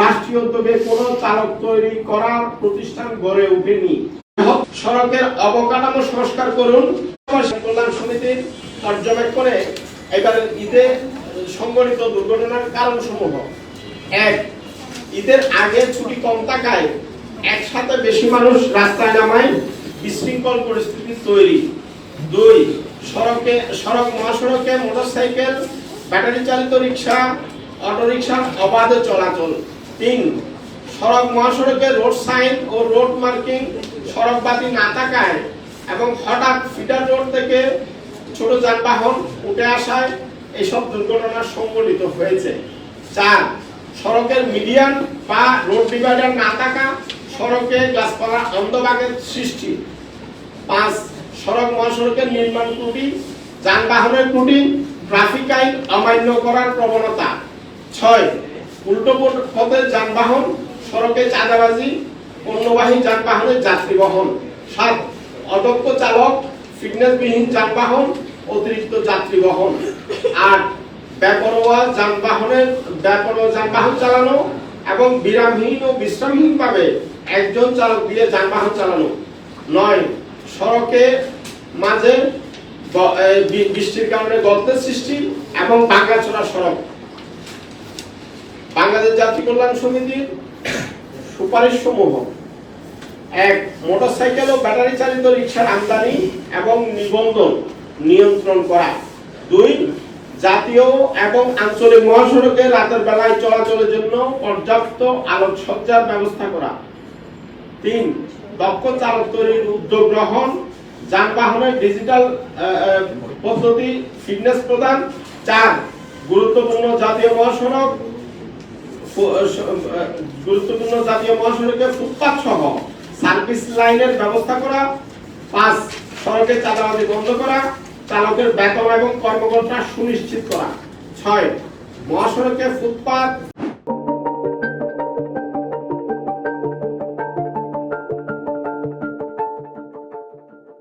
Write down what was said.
রাষ্ট্রীয় উদ্যোগে কোনো চালক তৈরি করার প্রতিষ্ঠান গড়ে ওঠেনি। সড়কের অবকাঠামো সংস্কার করুন। কল্যাণ সমিতির পর্যবেক্ষণে এবার ঈদে সংঘটিত দুর্ঘটনার কারণ সমূহ এক, ঈদের আগে ছুটি কম থাকায় একসাথে বেশি মানুষ রাস্তায় নামায়, বিশৃঙ্খল পরিস্থিতি তৈরি। দুই, সড়কে, সড়ক, মহাসড়কে মোটরসাইকেল ব্যাটারি চালিত রিক্সা অটোরিকশার অবাধে চলাচল। তিন, সড়ক মহাসড়কে রোড সাইন ও রোড মার্কিং সড়ক বাতি না থাকায় এবং হঠাৎ ফিডার রোড থেকে ছোট যানবাহন উঠে আসায় এইসব দুর্ঘটনা সংঘটিত হয়েছে। চার, সড়কের মিডিয়ান বা রোড ডিভাইডার না থাকা সড়কে গাছপালা অন্ধভাগের সৃষ্টি। পাঁচ, সড়ক মহাসড়কের নির্মাণ ত্রুটি, যানবাহনের ত্রুটি, ট্রাফিক আইন অমান্য করার প্রবণতা। ছয় উল্টো পথ- যানবাহন, সড়কে চাঁদাবাজি, পণ্যবাহী যানবাহনের যাত্রী বহন সাত অদক্ষ চালক, ফিটনেসবিহীন যানবাহন, অতিরিক্ত যাত্রী বহন আট বেপরোয়া যানবাহনের বেপরোয়া যানবাহন চালানো এবং বিরামহীন ও বিশ্রামহীনভাবে একজন চালক দিয়ে যানবাহন চালানো। নয়, সড়কে মাঝে বৃষ্টির কারণে গর্তের সৃষ্টি এবং ভাঙাচোরা সড়ক। বাংলাদেশ যাত্রী কল্যাণ সমিতির সুপারিশ সমূহ এক, মোটরসাইকেল ও ব্যাটারি চালিত রিক্সার আমদানি এবং নিবন্ধন নিয়ন্ত্রণ করা। দুই, জাতীয় এবং আঞ্চলিক মহাসড়কে রাতের বেলায় চলাচলের জন্য পর্যাপ্ত আলোকসজ্জার ব্যবস্থা করা। তিন, দক্ষ চালক তৈরির উদ্যোগ গ্রহণ, যানবাহনের ডিজিটাল পদ্ধতি, ফিটনেস প্রদান। চার, গুরুত্বপূর্ণ জাতীয় মহাসড়ক গুরুত্বপূর্ণ জাতীয় মহাসড়কে ফুটপাত সহ সার্ভিস লাইনের ব্যবস্থা করা পাঁচ সড়কের চাঁদাবাজি বন্ধ করা, চালকের বেতন এবং কর্মকর্তা সুনিশ্চিত করা। ছয়, মহাসড়কে ফুটপাত